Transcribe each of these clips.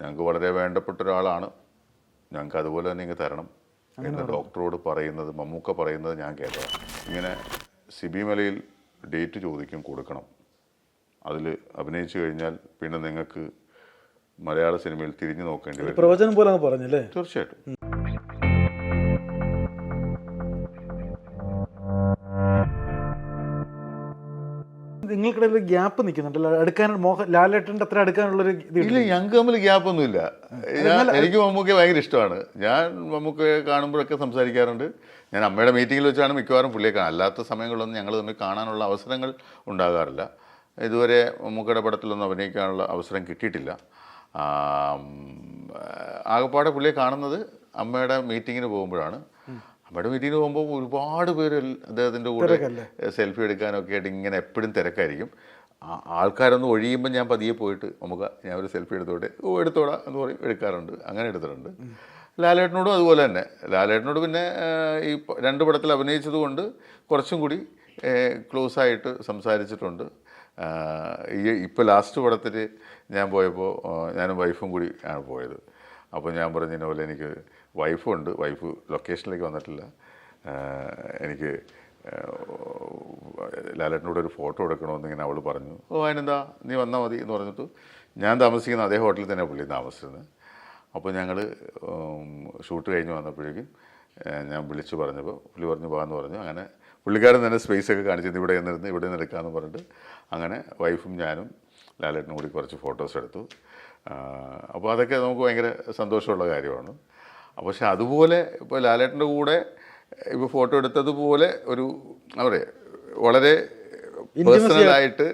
ഞങ്ങൾക്ക് വളരെ വേണ്ടപ്പെട്ട ഒരാളാണ് ഞങ്ങൾക്ക് അതുപോലെ തന്നെ ഇങ്ങ് തരണം. എന്ന് ഡോക്ടറോട് പറയുന്നത് മമ്മൂക്ക പറയുന്നത് ഞാൻ കേട്ടതാണ് ഇങ്ങനെ സിബി മലയിൽ ഡേറ്റ് ചോദിക്കും കൊടുക്കണം. അതിൽ അഭിനയിച്ചു കഴിഞ്ഞാൽ പിന്നെ നിങ്ങൾക്ക് മലയാള സിനിമയിൽ തിരിഞ്ഞു നോക്കേണ്ടി വരും. പ്രവചനം പോലെ പറഞ്ഞല്ലേ? തീർച്ചയായിട്ടും. നിങ്ങൾക്കിടയിൽ ഒരു ഗ്യാപ്പ് നിൽക്കുന്നുണ്ടല്ലോ അടുക്കാൻ മോഹൻ ലാലേട്ടന്റെ അത്ര അടുക്കാനുള്ള ഒരു ഇല്ല ഞങ്ങൾക്ക് തമ്മിൽ ഗ്യാപ്പൊന്നുമില്ല എനിക്ക് മമ്മൂക്കയെ ഭയങ്കര ഇഷ്ടമാണ്. ഞാൻ മമ്മൂക്കയെ കാണുമ്പോഴൊക്കെ സംസാരിക്കാറുണ്ട്. ഞാൻ അമ്മയുടെ മീറ്റിങ്ങിൽ വെച്ചാണ് മിക്കവാറും പുള്ളിയെ കാണാൻ അല്ലാത്ത സമയങ്ങളൊന്നും ഞങ്ങൾ തമ്മിൽ കാണാനുള്ള അവസരങ്ങൾ ഉണ്ടാകാറില്ല. ഇതുവരെ മമ്മൂക്കയുടെ പടത്തിലൊന്നും അഭിനയിക്കാനുള്ള അവസരം കിട്ടിയിട്ടില്ല. ആകപ്പാടെ പുള്ളിയെ കാണുന്നത് അമ്മയുടെ മീറ്റിങ്ങിന് പോകുമ്പോഴാണ്. അമ്മയുടെ മീറ്റിങ്ങിന് പോകുമ്പോൾ ഒരുപാട് പേര് അദ്ദേഹത്തിന്റെ കൂടെ സെൽഫി എടുക്കാനൊക്കെ ആയിട്ട് ഇങ്ങനെ എപ്പോഴും തിരക്കായിരിക്കും. ആൾക്കാരൊന്നും ഒഴിയുമ്പോൾ ഞാൻ പതിയെ പോയിട്ട് നമുക്ക് ഞാൻ ഒരു സെൽഫി എടുത്തോട്ടെ ഓ എടുത്തോടാ എന്ന് പറയും. എടുക്കാറുണ്ട്. അങ്ങനെ എടുത്തിട്ടുണ്ട്. ലാലേട്ടനോടും അതുപോലെ തന്നെ. ലാലേട്ടനോട് പിന്നെ ഈ രണ്ട് പടത്തിൽ അഭിനയിച്ചത് കൊണ്ട് കുറച്ചും കൂടി ക്ലോസ് ആയിട്ട് സംസാരിച്ചിട്ടുണ്ട്. ഈ ഇപ്പോൾ ലാസ്റ്റ് പടത്തിൽ ഞാൻ പോയപ്പോൾ ഞാനും വൈഫും കൂടി ആണ് പോയത്. അപ്പോൾ ഞാൻ പറഞ്ഞതിനെ പോലെ എനിക്ക് വൈഫുണ്ട്. വൈഫ് ലൊക്കേഷനിലേക്ക് വന്നിട്ടില്ല. എനിക്ക് ലാലേട്ടനോട് ഒരു ഫോട്ടോ എടുക്കണമെന്ന് ഇങ്ങനെ അവൾ പറഞ്ഞു. ഓ അതിനെന്താ? നീ വന്നാൽ മതി എന്ന് പറഞ്ഞിട്ട് ഞാൻ താമസിക്കുന്ന അതേ ഹോട്ടലിൽ തന്നെ പുള്ളി താമസിച്ചിരുന്നത് അപ്പോൾ ഞങ്ങൾ ഷൂട്ട് കഴിഞ്ഞ് വന്നപ്പോഴേക്കും ഞാൻ വിളിച്ചു പറഞ്ഞപ്പോൾ പുള്ളി പറഞ്ഞു പോകാമെന്ന് പറഞ്ഞു. അങ്ങനെ പുള്ളിക്കാരൻ തന്നെ സ്പേസ് ഒക്കെ കാണിച്ചത് ഇവിടെ നിന്നിരുന്ന് ഇവിടെ നിന്ന് എടുക്കാമെന്ന് പറഞ്ഞിട്ട് അങ്ങനെ വൈഫും ഞാനും ലാലേട്ടനും കൂടി കുറച്ച് ഫോട്ടോസ് എടുത്തു. അപ്പോൾ അതൊക്കെ നമുക്ക് ഭയങ്കര സന്തോഷമുള്ള കാര്യമാണ്. പക്ഷെ അതുപോലെ ഇപ്പോൾ ലാലേട്ടന്റെ കൂടെ ഇപ്പോൾ ഫോട്ടോ എടുത്തതുപോലെ ഒരു എന്താ പറയുക വളരെ പേഴ്സണലായിട്ട്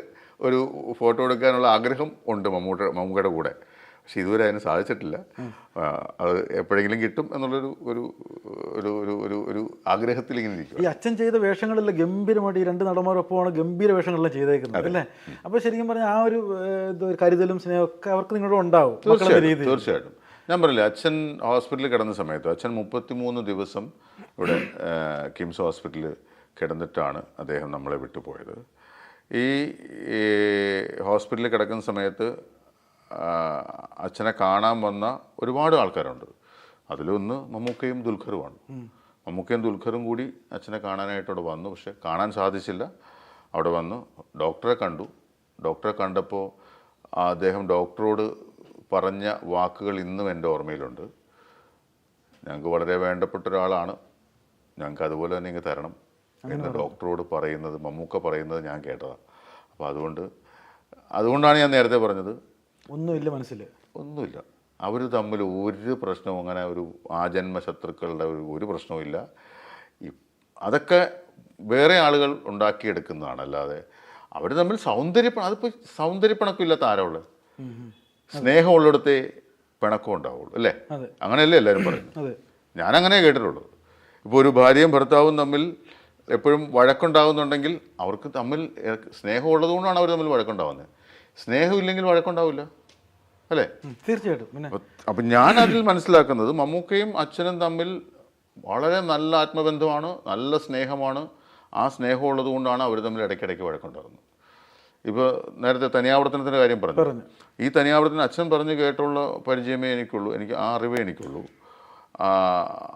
ഒരു ഫോട്ടോ എടുക്കാനുള്ള ആഗ്രഹം ഉണ്ട് മമ്മൂട്ട മമ്മൂക്കയുടെ കൂടെ. പക്ഷെ ഇതുവരെ അതിന് സാധിച്ചിട്ടില്ല. അത് എപ്പോഴെങ്കിലും കിട്ടും എന്നുള്ളൊരു ഒരു ഒരു ഒരു ഒരു ഒരു ആഗ്രഹത്തിൽ ഇങ്ങനെ ഇരിക്കും ഈ അച്ഛൻ ചെയ്ത വേഷങ്ങളെല്ലാം ഗംഭീരമായിട്ട് ഈ രണ്ട് നടന്മാരൊപ്പമാണ് ഗംഭീര വേഷങ്ങളെല്ലാം ചെയ്തേക്കുന്നത് അല്ലേ? അപ്പോൾ ശരിക്കും പറഞ്ഞാൽ ആ ഒരു കരുതലും സ്നേഹവും ഒക്കെ അവർക്ക് നിങ്ങളോട് ഉണ്ടാവും തീർച്ചയായിട്ടും തീർച്ചയായിട്ടും. ഞാൻ പറയില്ല അച്ഛൻ ഹോസ്പിറ്റലിൽ കിടന്ന സമയത്ത് അച്ഛൻ മുപ്പത്തിമൂന്ന് ദിവസം ഇവിടെ കിംസ് ഹോസ്പിറ്റലിൽ കിടന്നിട്ടാണ് അദ്ദേഹം നമ്മളെ വിട്ടുപോയത്. ഈ ഹോസ്പിറ്റലിൽ കിടക്കുന്ന സമയത്ത് അച്ഛനെ കാണാൻ വന്ന ഒരുപാട് ആൾക്കാരുണ്ട്. അതിലൊന്ന് മമ്മൂക്കയും ദുൽഖറുമാണ്. മമ്മൂക്കയും ദുൽഖറും കൂടി അച്ഛനെ കാണാനായിട്ട് അവിടെ വന്നു. പക്ഷെ കാണാൻ സാധിച്ചില്ല. അവിടെ വന്നു. ഡോക്ടറെ കണ്ടു. ഡോക്ടറെ കണ്ടപ്പോൾ അദ്ദേഹം ഡോക്ടറോട് പറഞ്ഞ വാക്കുകൾ ഇന്നും എന്റെ ഓർമ്മയിലുണ്ട്. ഞങ്ങൾക്ക് വളരെ വേണ്ടപ്പെട്ട ഒരാളാണ്. ഞങ്ങൾക്ക് അതുപോലെ തന്നെ ഇങ്ങ് തരണം എന്ന് ഡോക്ടറോട് പറയുന്നത് മമ്മൂക്ക പറയുന്നത് ഞാൻ കേട്ടതാണ്. അപ്പോൾ അതുകൊണ്ട് അതുകൊണ്ടാണ് ഞാൻ നേരത്തെ പറഞ്ഞത്. ഒന്നുമില്ല മനസ്സിൽ. ഒന്നുമില്ല. അവർ തമ്മിൽ ഒരു പ്രശ്നവും അങ്ങനെ ഒരു ആജന്മ ശത്രുക്കളുടെ ഒരു ഒരു പ്രശ്നവും ഇല്ല. ഈ അതൊക്കെ വേറെ ആളുകൾ ഉണ്ടാക്കിയെടുക്കുന്നതാണ്. അല്ലാതെ അവർ തമ്മിൽ സൗന്ദര്യപ്പണ അതിപ്പോൾ സൗന്ദര്യപ്പണക്കമില്ലാത്ത ആരാൾ സ്നേഹമുള്ളിടത്തെ പിണക്കം ഉണ്ടാവുള്ളൂ അല്ലേ. അങ്ങനെയല്ലേ എല്ലാവരും പറയുന്നത്? ഞാനങ്ങനെ കേട്ടിട്ടുള്ളൂ. ഇപ്പോൾ ഒരു ഭാര്യയും ഭർത്താവും തമ്മിൽ എപ്പോഴും വഴക്കുണ്ടാകുന്നുണ്ടെങ്കിൽ അവർക്ക് തമ്മിൽ സ്നേഹമുള്ളതുകൊണ്ടാണ് സ്നേഹമുള്ളത് കൊണ്ടാണ് അവർ തമ്മിൽ വഴക്കുണ്ടാവുന്നത് സ്നേഹമില്ലെങ്കിൽ വഴക്കുണ്ടാവില്ല. അല്ലേ? തീർച്ചയായിട്ടും. പിന്നെ അപ്പം ഞാൻ അതിൽ മനസ്സിലാക്കുന്നത് മമ്മൂക്കയും അച്ഛനും തമ്മിൽ വളരെ നല്ല ആത്മബന്ധമാണ് നല്ല സ്നേഹമാണ്. ആ സ്നേഹമുള്ളത് കൊണ്ടാണ് അവർ തമ്മിൽ ഇടയ്ക്കിടയ്ക്ക് വഴക്കുണ്ടാകുന്നത് ഇപ്പോൾ നേരത്തെ തനിയാവർത്തനത്തിന്റെ കാര്യം പറഞ്ഞു. ഈ തനിയാവർത്തനം അച്ഛൻ പറഞ്ഞു കേട്ടുള്ള പരിചയമേ എനിക്കുള്ളൂ. എനിക്ക് ആ അറിവേ എനിക്കുള്ളൂ.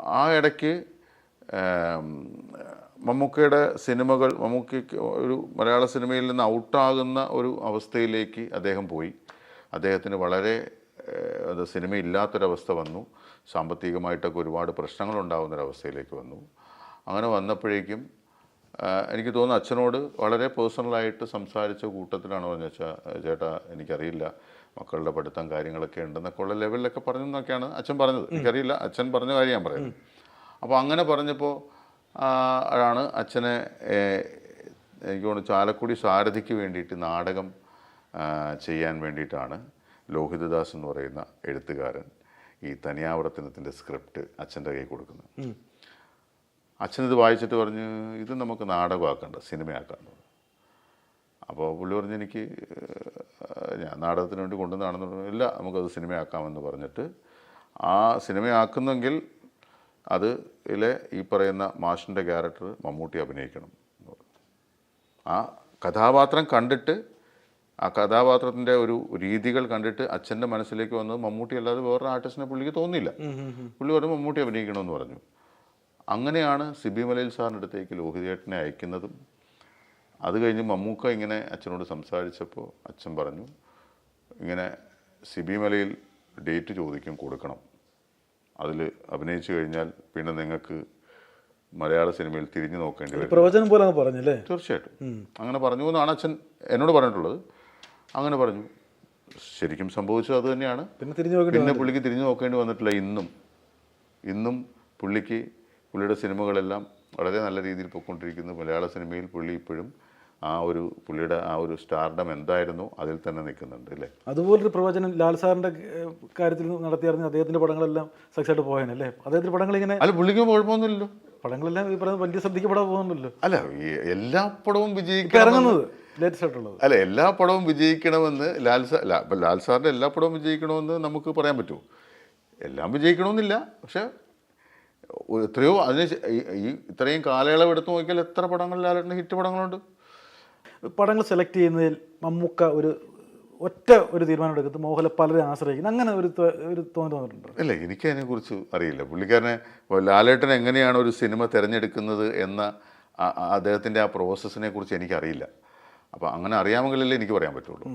ആ, ഇടയ്ക്ക് മമ്മൂക്കയുടെ സിനിമകൾ മമ്മൂക്കയ്ക്ക് ഒരു മലയാള സിനിമയിൽ നിന്ന് ഔട്ടാകുന്ന ഒരു അവസ്ഥയിലേക്ക് അദ്ദേഹം പോയി. അദ്ദേഹത്തിന് വളരെ അത് സിനിമയില്ലാത്തൊരവസ്ഥ വന്നു. സാമ്പത്തികമായിട്ടൊക്കെ ഒരുപാട് പ്രശ്നങ്ങളുണ്ടാകുന്നൊരവസ്ഥയിലേക്ക് വന്നു. അങ്ങനെ വന്നപ്പോഴേക്കും എനിക്ക് തോന്നുന്നു അച്ഛനോട് വളരെ പേഴ്സണലായിട്ട് സംസാരിച്ച കൂട്ടത്തിലാണ് എന്ന് വെച്ചാൽ ചേട്ടാ എനിക്കറിയില്ല. മക്കളുടെ പഠിത്തം കാര്യങ്ങളൊക്കെ ഉണ്ടെന്നൊക്കെ ഉള്ള ലെവലിലൊക്കെ പറഞ്ഞെന്നൊക്കെയാണ് അച്ഛൻ പറഞ്ഞത്. എനിക്കറിയില്ല. അച്ഛൻ പറഞ്ഞ കാര്യം ഞാൻ പറയുന്നത് അപ്പോൾ അങ്ങനെ പറഞ്ഞപ്പോൾ ആണ് അച്ഛനെ എനിക്ക് തോന്നുന്നു ചാലക്കുടി സാരഥിക്ക് വേണ്ടിയിട്ട് നാടകം ചെയ്യാൻ വേണ്ടിയിട്ടാണ് ലോഹിതദാസ് എന്ന് പറയുന്ന എഴുത്തുകാരൻ ഈ തനിയാവർത്തനത്തിന്റെ സ്ക്രിപ്റ്റ് അച്ഛന്റെ കയ്യിൽ കൊടുക്കുന്നത്. അച്ഛനിത് വായിച്ചിട്ട് പറഞ്ഞ് ഇത് നമുക്ക് നാടകമാക്കണ്ട സിനിമയാക്കണ്ട അപ്പോൾ പുള്ളി പറഞ്ഞ് എനിക്ക് ഞാൻ നാടകത്തിന് വേണ്ടി കൊണ്ടുവന്നാണെന്ന് പറഞ്ഞു ഇല്ല നമുക്കത് സിനിമയാക്കാമെന്ന് പറഞ്ഞിട്ട് ആ സിനിമയാക്കുന്നെങ്കിൽ അത് ഇതിലെ ഈ പറയുന്ന മാഷിന്റെ ക്യാരക്ടർ മമ്മൂട്ടി അഭിനയിക്കണം ആ കഥാപാത്രം കണ്ടിട്ട് ആ കഥാപാത്രത്തിന്റെ ഒരു രീതികൾ കണ്ടിട്ട് അച്ഛന്റെ മനസ്സിലേക്ക് വന്നത് മമ്മൂട്ടി അല്ലാതെ വേറൊരു ആർട്ടിസ്റ്റിനെ പുള്ളിക്ക് തോന്നിയില്ല. പുള്ളി പറഞ്ഞു മമ്മൂട്ടി അഭിനയിക്കണമെന്ന് പറഞ്ഞു. അങ്ങനെയാണ് സിബി മലയിൽ സാറിന്റെ അടുത്തേക്ക് ലോഹിതേട്ടനെ അയക്കുന്നതും. അത് കഴിഞ്ഞ് മമ്മൂക്ക ഇങ്ങനെ അച്ഛനോട് സംസാരിച്ചപ്പോൾ അച്ഛൻ പറഞ്ഞു ഇങ്ങനെ സിബി മലയിൽ ഡേറ്റ് ചോദിക്കും കൊടുക്കണം. അതിൽ അഭിനയിച്ചു കഴിഞ്ഞാൽ പിന്നെ നിങ്ങൾക്ക് മലയാള സിനിമയിൽ തിരിഞ്ഞു നോക്കേണ്ടി വരും. പ്രവചനം പോലെ അങ്ങ് പറഞ്ഞല്ലേ തീർച്ചയായിട്ടും. അങ്ങനെ പറഞ്ഞു എന്നാണ് അച്ഛൻ എന്നോട് പറഞ്ഞിട്ടുള്ളത്. അങ്ങനെ പറഞ്ഞു. ശരിക്കും സംഭവിച്ചത് അത് തന്നെയാണ്. പിന്നെ തിരിഞ്ഞു പിന്നെ പുള്ളിക്ക് തിരിഞ്ഞു നോക്കേണ്ടി വന്നിട്ടില്ല ഇന്നും. ഇന്നും പുള്ളിക്ക് പുള്ളിയുടെ സിനിമകളെല്ലാം വളരെ നല്ല രീതിയിൽ പോയിക്കൊണ്ടിരിക്കുന്നു. മലയാള സിനിമയിൽ പുള്ളി ഇപ്പോഴും ആ ഒരു പുള്ളിയുടെ ആ ഒരു സ്റ്റാർഡം എന്തായിരുന്നു അതിൽ തന്നെ നിൽക്കുന്നുണ്ട് അല്ലേ? അതുപോലൊരു പ്രവചനം ലാൽ സാറിന്റെ കാര്യത്തിൽ നടത്തിയായിരുന്നു അദ്ദേഹത്തിന്റെ പടങ്ങളെല്ലാം സക്സസ് ആയിട്ട് പോയേനെ അല്ലേ? അദ്ദേഹത്തിന്റെ പടങ്ങൾ ഇങ്ങനെ അല്ല പുള്ളിക്ക് കുഴപ്പമൊന്നുമില്ലല്ലോ. പടങ്ങളെല്ലാം ഈ പറയുന്നത് വലിയ ശ്രദ്ധിക്കപ്പെടാൻ പോകുന്നുണ്ടല്ലോ. അല്ല എല്ലാ പടവും ഇപ്പൊ വിജയിക്കണം ഇറങ്ങുന്നത് അല്ല എല്ലാ പടവും വിജയിക്കണമെന്ന് ലാൽ സാർ ലാ- ലാൽ സാറിന്റെ എല്ലാ പടവും വിജയിക്കണമെന്ന് നമുക്ക് പറയാൻ പറ്റുമോ എല്ലാം വിജയിക്കണമെന്നില്ല പക്ഷെ എത്രയോ അതിന് ഈ- ഈ ഇത്രയും കാലയളവ് എടുത്ത് നോക്കിയാൽ എത്ര പടങ്ങൾ ലാലേട്ടന്റെ ഹിറ്റ് പടങ്ങളുണ്ട്? പടങ്ങൾ സെലക്ട് ചെയ്യുന്നതിൽ മമ്മൂക്ക ഒരു ഒറ്റ ഒരു തീരുമാനം എടുക്കുന്നത് മോഹൻലാൽ പലരെ ആശ്രയിക്കുന്നു. അങ്ങനെ ഒരു ഒരു തോന്നി തോന്നിയിട്ടുണ്ട്. ഇല്ല എനിക്ക് അതിനെക്കുറിച്ച് അറിയില്ല. പുള്ളിക്കാരനെ ലാലേട്ടൻ എങ്ങനെയാണ് ഒരു സിനിമ തിരഞ്ഞെടുക്കുന്നത് എന്ന അദ്ദേഹത്തിന്റെ ആ പ്രോസസ്സിനെ കുറിച്ച് എനിക്കറിയില്ല. അപ്പോൾ അങ്ങനെ അറിയാമെങ്കിലല്ലേ എനിക്ക് പറയാൻ പറ്റുള്ളൂ.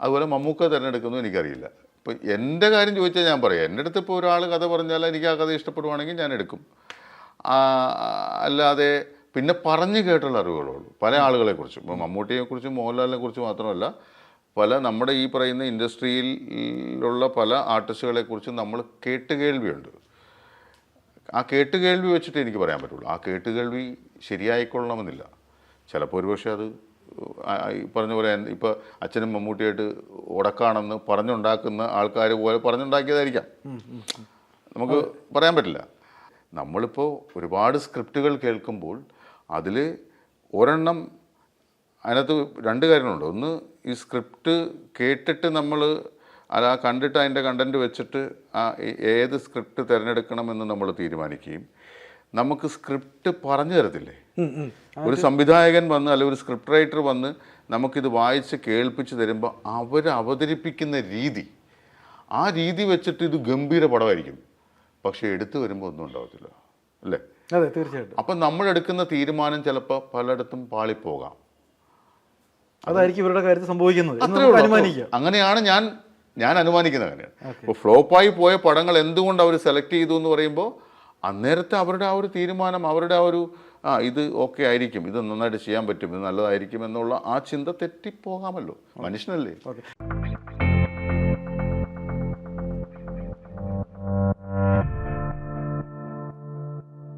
അതുപോലെ മമ്മൂക്ക തിരഞ്ഞെടുക്കുന്നു എനിക്കറിയില്ല. ഇപ്പം എന്റെ കാര്യം ചോദിച്ചാൽ ഞാൻ പറയാം. എന്റെ അടുത്ത് ഇപ്പോൾ ഒരാൾ കഥ പറഞ്ഞാൽ എനിക്ക് ആ കഥ ഇഷ്ടപ്പെടുവാണെങ്കിൽ ഞാൻ എടുക്കും. അല്ലാതെ പിന്നെ പറഞ്ഞു കേട്ടുള്ള അറിവുകളുള്ളൂ പല ആളുകളെക്കുറിച്ചും. ഇപ്പോൾ മമ്മൂട്ടിയെക്കുറിച്ചും മോഹൻലാലിനെ കുറിച്ച് മാത്രമല്ല പല നമ്മുടെ ഈ പറയുന്ന ഇൻഡസ്ട്രിയിലുള്ള പല ആർട്ടിസ്റ്റുകളെ കുറിച്ചും നമ്മൾ കേട്ടുകേൾവിയുണ്ട്. ആ കേട്ടുകേൾവി വെച്ചിട്ട് എനിക്ക് പറയാൻ പറ്റുള്ളൂ. ആ കേട്ടുകേൾവി ശരിയായിക്കൊള്ളണമെന്നില്ല. ചിലപ്പോൾ ഒരുപക്ഷെ അത് പറഞ്ഞ പോലെ ഇപ്പോൾ അച്ഛനും മമ്മൂട്ടിയായിട്ട് ഉടക്കാണെന്ന് പറഞ്ഞുണ്ടാക്കുന്ന ആൾക്കാർ പോലെ പറഞ്ഞുണ്ടാക്കിയതായിരിക്കാം. നമുക്ക് പറയാൻ പറ്റില്ല. നമ്മളിപ്പോൾ ഒരുപാട് സ്ക്രിപ്റ്റുകൾ കേൾക്കുമ്പോൾ അതിൽ ഒരെണ്ണം അതിനകത്ത് രണ്ട് കാര്യങ്ങളുണ്ട്. ഒന്ന് ഈ സ്ക്രിപ്റ്റ് കേട്ടിട്ട് നമ്മൾ അത് ആ കണ്ടിട്ട് അതിന്റെ കണ്ടന്റ് വെച്ചിട്ട് ആ ഏത് സ്ക്രിപ്റ്റ് തിരഞ്ഞെടുക്കണമെന്ന് നമ്മൾ തീരുമാനിക്കുകയും നമുക്ക് സ്ക്രിപ്റ്റ് പറഞ്ഞു തരത്തില്ലേ? ഒരു സംവിധായകൻ വന്ന് അല്ലെങ്കിൽ ഒരു സ്ക്രിപ്റ്റ് റൈറ്റർ വന്ന് നമുക്കിത് വായിച്ച് കേൾപ്പിച്ച് തരുമ്പോൾ അവർ അവതരിപ്പിക്കുന്ന രീതി ആ രീതി വെച്ചിട്ട് ഇത് ഗംഭീര പടമായിരിക്കും. പക്ഷേ എടുത്തു വരുമ്പോൾ ഒന്നും ഉണ്ടാവത്തില്ല. അല്ലേ? അതെ തീർച്ചയായിട്ടും. അപ്പം നമ്മൾ എടുക്കുന്ന തീരുമാനം ചിലപ്പോൾ പലയിടത്തും പാളിപ്പോകാം. അതായിരിക്കും ഇവരുടെ കാര്യത്തിൽ സംഭവിക്കുന്നത്. അങ്ങനെയാണ് ഞാൻ ഞാൻ അനുമാനിക്കുന്നത് അങ്ങനെയാണ് ഇപ്പോൾ ഫ്ലോപ്പായി പോയ പടങ്ങൾ എന്തുകൊണ്ട് അവർ സെലക്ട് ചെയ്തു എന്ന് പറയുമ്പോൾ അന്നേരത്തെ അവരുടെ ആ ഒരു തീരുമാനം അവരുടെ ആ ഒരു ആ ഇത് ഓക്കെ ആയിരിക്കും. ഇത് നന്നായിട്ട് ചെയ്യാൻ പറ്റും ഇത് നല്ലതായിരിക്കും എന്നുള്ള ആ ചിന്ത തെറ്റിപ്പോകാമല്ലോ. മനുഷ്യനല്ലേ? ഓക്കെ.